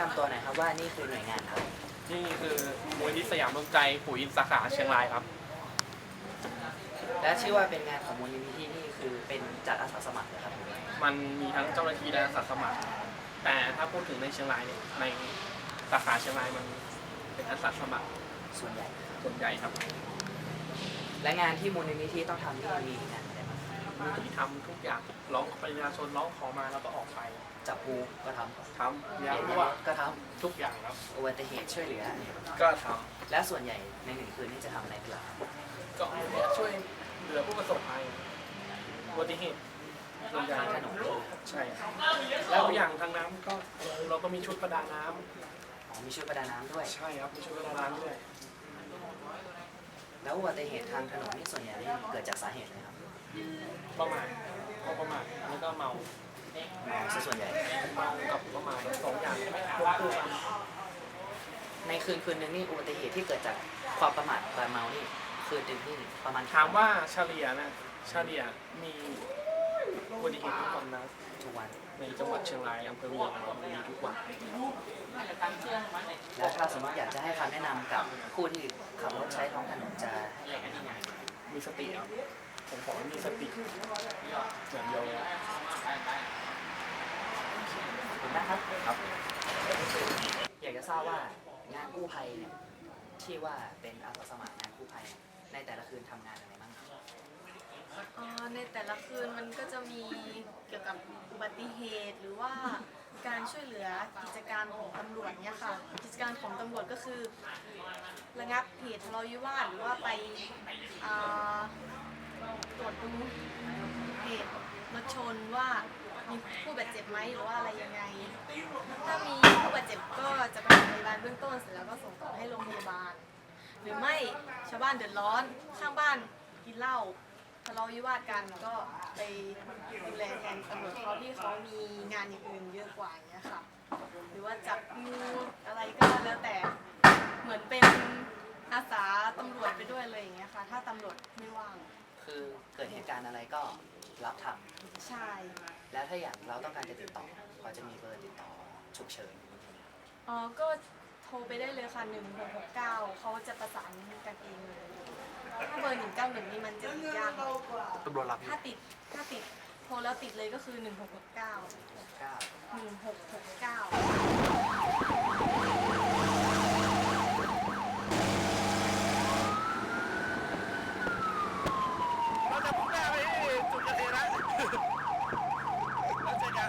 นำตัวหน่อยครับว่านี่คือหน่วยงานอะไรนี่คือมูลนิธิสยามรวมใจปุ๋ยสาขาเชียงรายครับ และชื่อว่าเป็นงานของมูลนิธินี่คือเป็นจัดอาสาสมัครนะครับหรือว่ามันมีทั้งเจ้าหน้าที่และอาสาสมัคร แต่ถ้าพูดถึงในเชียงรายเนี่ยในสาขาเชียงรายมันเป็นอาสาสมัครส่วนใหญ่ ส่วนใหญ่ครับ และงานที่มูลนิธิต้องทำนี่มีงาน อะไรบ้างมูลนิธิทำทุกอย่างร้องประชาชนร้องขอมาแล้วก็ออกไปจับปูก็ททำำยาเหตุรั่วก็ททุกอย่างครับำอุบัติเหตุช่วยเหลือ ก็ทและส่วนใหญ่ในหนึ่งคืนนี่จะทำอะไรเป็นหลักครับำก็ช่วยเหลือผู้ประสบภัยอุบัติเหตุส่วนใหญ่ทางถนนใช่ครับแล้วอย่างทางน้ำก็เราก็มีชุดประดาน้ำอ๋อมีชุดประดาน้ำด้วยใช่ครับมีชุดประดาน้ำด้วยแล้วอุบัติเหตุทางถนนนี่ส่วนใหญ่นี่เกิดจากสาเหตุอะไรครับ ประมาทพอประมาทแล้วก็เมาเมาซะส่วนใหญ่ เมากับประมาทสองอย่างควบคู่กันในคืนคืนหนึงนี่อุบัติเหตุที่เกิดจากความประมาทการเมานี่คืนหนึงนี่ประมาณถามว่าเฉลี่ยนะเฉลี่ยมีอุบัติเหตุทุกวันนะทุกวันในจังหวัดเชียงรายอำเภอเมืองเรามีทุกวันแล้วถ้าสมมติอยากจะให้คำแนะนำกับผู้ที่ขับรถใช้ท้องถนนจะให้แนะนำยังไงมีสติครับ ผมขอให้มีสติอย่างเดียวเลยขอบคุณนะครับครับ อยากจะทราบว่างานกู้ภัยเนี่ยที่ว่าเป็นอาสาสมัครงานกู้ภัยในแต่ละคืนทำงานอะไรบ้างครับอ๋อในแต่ละคืนมันก็จะมีเกี่ยวกับอุบัติเหตุหรือว่าการช่วยเหลือกิจการของตำรวจเนี่ยค่ะ กิจการของตำรวจก็คือ ระงับเหตุทะเลาะวิวาทหรือว่าไปอ่า ตรวจดูเหตุรถชนว่ามีผู้บาดเจ็บไหมหรือว่าอะไรยังไง ถ้ามีผู้บาดเจ็บก็จะไปโรงพยาบาลเบื้องต้นเสร็จแล้วก็ส่งต่อให้โรงพยาบาล หรือไม่ชาวบ้านเดือดร้อนข้างบ้านกินเหล้าทะเลาะวิวาทกันก็ไปดูแลแทนตำรวจเขาที่เขามีงานอย่างอื่นเยอะกว่าอย่างเงี้ยค่ะหรือว่าจับงูอะไรก็แล้วแต่เหมือนเป็นอาสาตำรวจไปด้วยเลยอย่างเงี้ยค่ะ ถ้าตำรวจไม่ว่าง คือเกิดเหตุการณ์อะไรก็รับทใช่ำแล้วถ้าอย่างเราต้องการจะติดต่อพอจะมีเบอร์ติดต่อฉุกเฉินอ๋อ ก็โทรไปได้เลยค่ะ1669 เขาจะประสานกันเองเลย ถ้าเบอร์ 191 นี่มันจะติดยากหน่อยตำรวจรับถ้าติด ถ้าติด โทรแล้วติดเลยก็คือ 1669 9 1669เราจะมุ่งหน้าไปที่จุดเกิดเหตุนะแล้วเจอกัน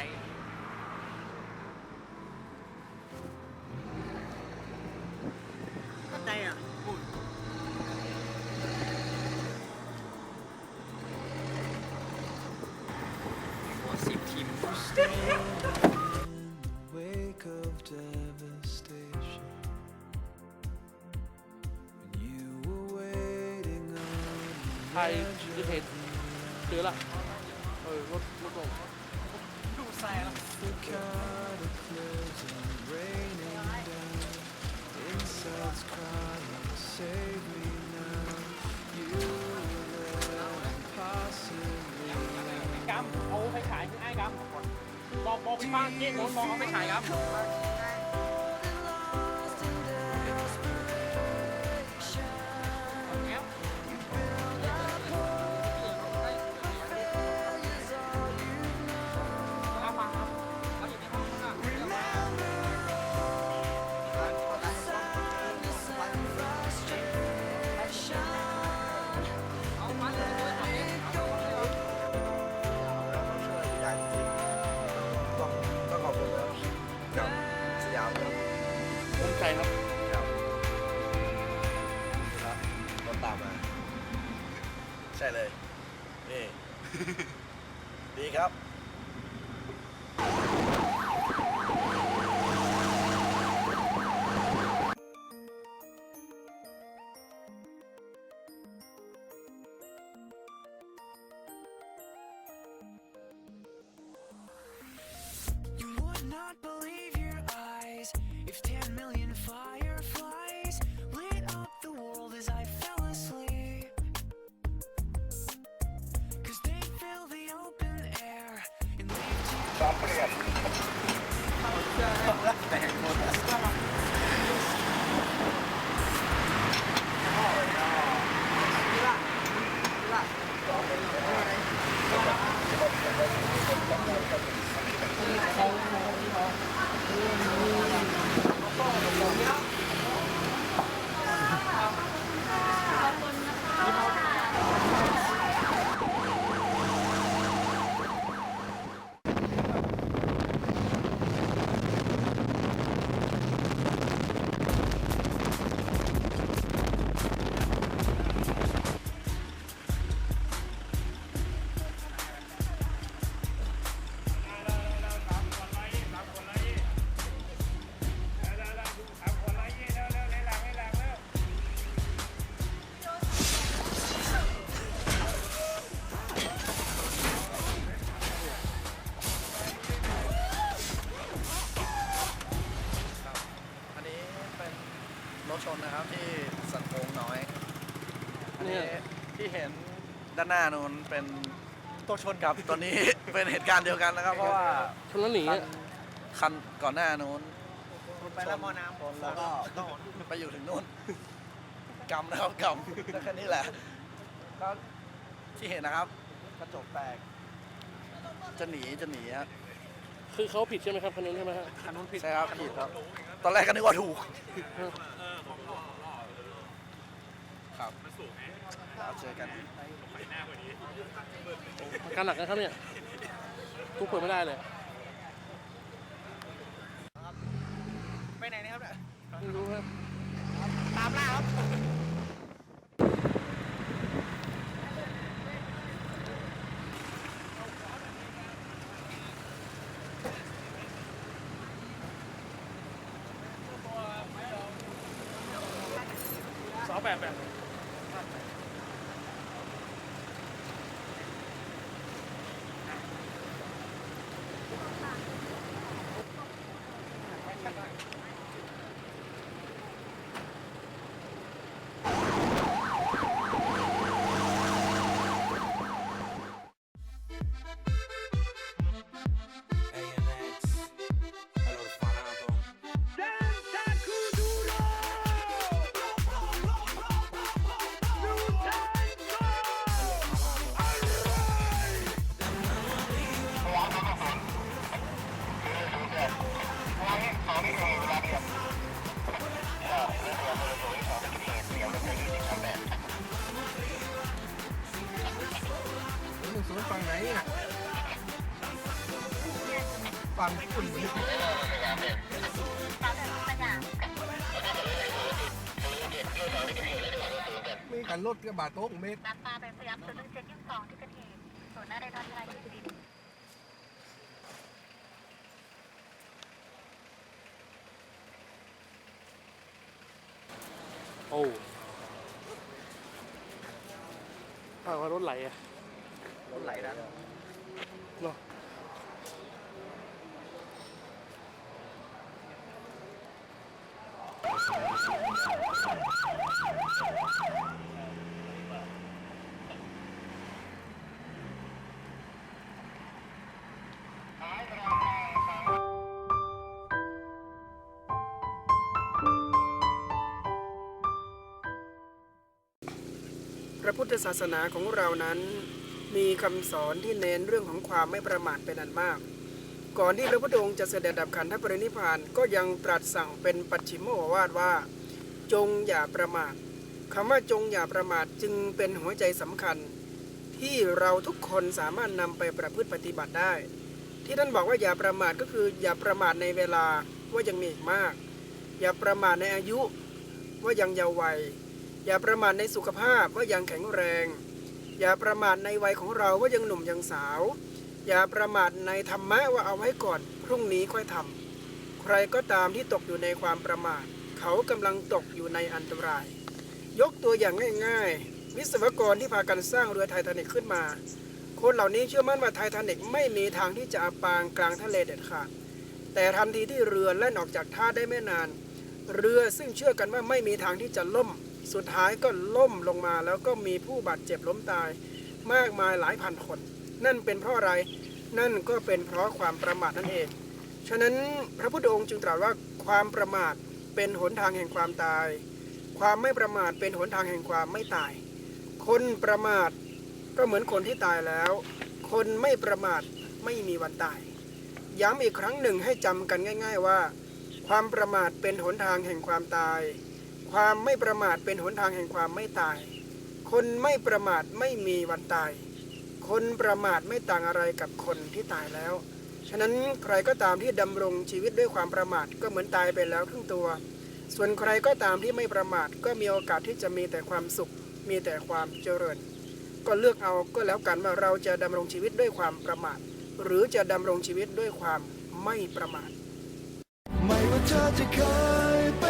ตัดใดตั้งใจอะพูดสิบทีม wake of devastation when you were waiting on ไทยคือเหตุเจอละเออรถรถลง fire. Cắm, ô phải khải những ai cắm. Bò bò bị ba, chết bốn. ภูมิใจครับครับครับรถตามมา ใช่เลย นี่ ดีครับ If 10 million นนะครับที่สันโค้งน้อยอันนี้ที่เห็นด้านหน้านู้นเป็นตัวชนครับตอนนี้ เป็นเหตุการณ์เดียวกันนะครับ เพราะว่าชนแล้วหนีคันคันก่อนหน้านู้นไปแล้วมอน้ำชนแล้วก็ไปอยู่ถึงนู่นกำนะครับกำแล้วแค่นี้แหละก็ที่เห็นนะครับกระจกแตก จะหนีจะหนีฮะคือเขาผิดใช่ไหมครับคันนู้นใช่ไหมครับคันนู้นผิดใช่ครับผิดครับ ตอนแรกก็นึกว่าถูก ครับแล้วเจอกันอาการหนักนะครับเนี่ยทุกเปิดไม่ได้เลยไปไหนนะครับเนี่ยไม่รู้ครับ ตามล่าครับสาวแบบแบบ การลดกระบาดโต๊ะเมตรน้ำปลาเป็นพยายามศูนย์หนึ่งเจ็ดยี่สิบสองที่เกิดเหตุส่วนหน้าได้นอนที่ไรสุรินทร์โอ้อ้าวว่ารถไหลอะรถไหลนะ เนาะ พระพุทธศาสนาของเรานั้น มีคำสอนที่เน้นเรื่องของความไม่ประมาทเป็นอันมาก ก่อนที่พระพุทธองค์จะเสด็จดับขันธปรินิพานก็ยังตรัสสั่งเป็นปัจฉิมโอวาทว่า จงอย่าประมาทคำว่าจงอย่าประมาทจึงเป็นหัวใจสำคัญ ที่เราทุกคนสามารถนำไปประพฤติปฏิบัติได้ ที่ท่านบอกว่าอย่าประมาทก็คืออย่าประมาทในเวลาว่ายังมีอีกมาก อย่าประมาทในอายุว่ายังเยาว์วัย อย่าประมาทในสุขภาพว่ายังแข็งแรง อย่าประมาทในวัยของเราว่ายังหนุ่มยังสาว อย่าประมาทในธรรมะว่าเอาไว้ก่อนพรุ่งนี้ค่อยทำใครก็ตามที่ตกอยู่ในความประมาท เขากำลังตกอยู่ในอันตราย ยกตัวอย่างง่าย ๆ วิศวกรที่พากันสร้างเรือไททานิกขึ้นมา คนเหล่านี้เชื่อมั่นว่าไททานิกไม่มีทางที่จะอับปางกลางทะเลเด็ดขาดแต่ทันทีที่เรือแล่นออกจากท่าได้ไม่นาน เรือซึ่งเชื่อกันว่าไม่มีทางที่จะล่ม สุดท้ายก็ล่มลงมาแล้วก็มีผู้บาดเจ็บล้มตาย มากมายหลายพันคน นั่นเป็นเพราะอะไร นั่นก็เป็นเพราะความประมาทนั่นเอง ฉะนั้นพระพุทธองค์จึงตรัสว่าความประมาทเป็นหนทางแห่งความตาย ความไม่ประมาทเป็นหนทางแห่งความไม่ตาย คนประมาทก็เหมือนคนที่ตายแล้ว คนไม่ประมาทไม่มีวันตาย ย้ำอีกครั้งหนึ่งให้จำกันง่าย ๆว่า ความประมาทเป็นหนทางแห่งความตาย ความไม่ประมาทเป็นหนทางแห่งความไม่ตาย คนไม่ประมาทไม่มีวันตาย คนประมาทไม่ต่างอะไรกับคนที่ตายแล้ว ฉะนั้นใครก็ตามที่ดำรงชีวิตด้วยความประมาทก็เหมือนตายไปแล้วครึ่งตัว ส่วนใครก็ตามที่ไม่ประมาทก็มีโอกาสที่จะมีแต่ความสุข มีแต่ความเจริญ ก็เลือกเอาก็แล้วกันว่าเราจะดำรงชีวิตด้วยความประมาท หรือจะดำรงชีวิตด้วยความไม่ประมาท ไม่ว่าเธอจะเคยเป็